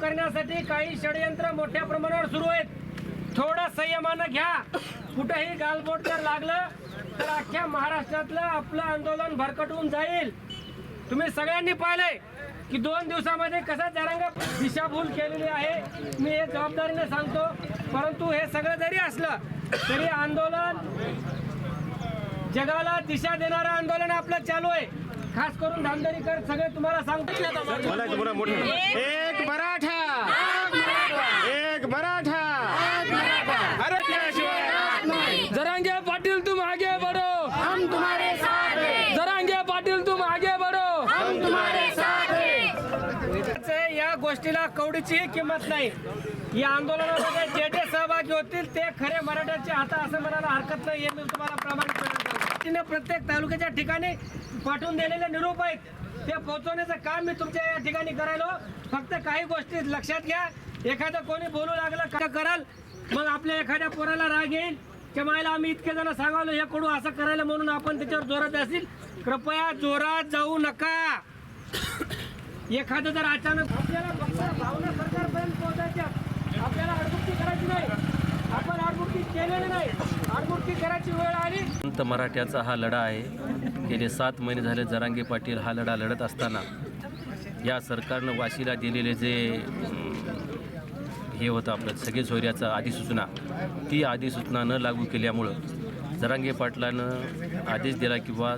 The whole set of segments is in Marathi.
करण्यासाठी काही षडयंत्र मोठ्या प्रमाणावर सुरू आहेत. थोडं संयमानं घ्या. कुठेही गालबोट जर लागलं तर अख्ख्या महाराष्ट्रातलं आपलं आंदोलन भरकटून जाईल. तुम्ही सगळ्यांनी पाहिलंय की दोन दिवसामध्ये कसं जरांगा दिशाभूल केलेली आहे. मी हे जबाबदारीने सांगतो परंतु हे सगळं जरी असलं तरी आंदोलन जगाला दिशा देणारं आंदोलन आपलं चालू आहे. खास करून धामदरीकर सगळे तुम्हाला सांगतो. एक मराठा! एक मराठा! जरांगे पाटील तुम आगे बढ़ो. हम तुम्हारे साथ हैं। जरांगे पाटील तुम आगे बढ़ो. हम तुम्हारे साथ हैं। या गोष्टीला कवडीचीही किंमत नाही. या आंदोलनामध्ये जे जे सहभागी होतील ते खरे मराठ्याचे हात असं म्हणायला हरकत नाही हे मी तुम्हाला प्रामाणिकपणे सांगतो. प्रत्येक तालुक्याच्या ठिकाणी पाठवून दिलेले निरोप आहेत. ते पोहोचवण्याचं काम मी तुमच्या या ठिकाणी करायलो. फक्त काही गोष्टी लक्षात घ्या. एखादं कोणी बोलू लागलं का कराल? मग आपल्या एखाद्या पोराला राग येईल. की मायला आम्ही इतके जण सांगावलो हे कडू असं करायला म्हणून आपण त्याच्यावर जोरात असेल कृपया जोरात जाऊ नका. एखादं जर अचानक आपल्याला फक्त भावना सरकारपर्यंत पोहोचायच्या आपल्याला आडमुक्ती करायची नाही. आपण आडमुक्ती केलेली नाही करायची वेळ आली. संत मराठ्याचा हा लढा आहे. गेले सात महिने झाले जरांगे पाटील हा लढा लढत असताना. या सरकारनं वाशीला दिलेले जे हे होतं आपलं सगळे सोयऱ्याचा अधिसूचना ती अधिसूचना न लागू केल्यामुळं जरांगे पाटलानं आदेश दिला किंवा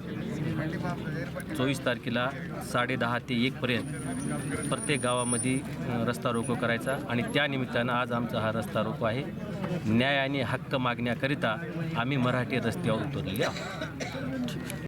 चोवीस तारखेला साडे दहा ते एकपर्यंत प्रत्येक गावामध्ये रस्ता रोको करायचा. आणि त्यानिमित्तानं आज आमचा हा रस्ता रोको आहे. न्याय आणि हक्क मागण्याकरिता आम्ही मराठी रस्त्यावर उतरलेले आहोत.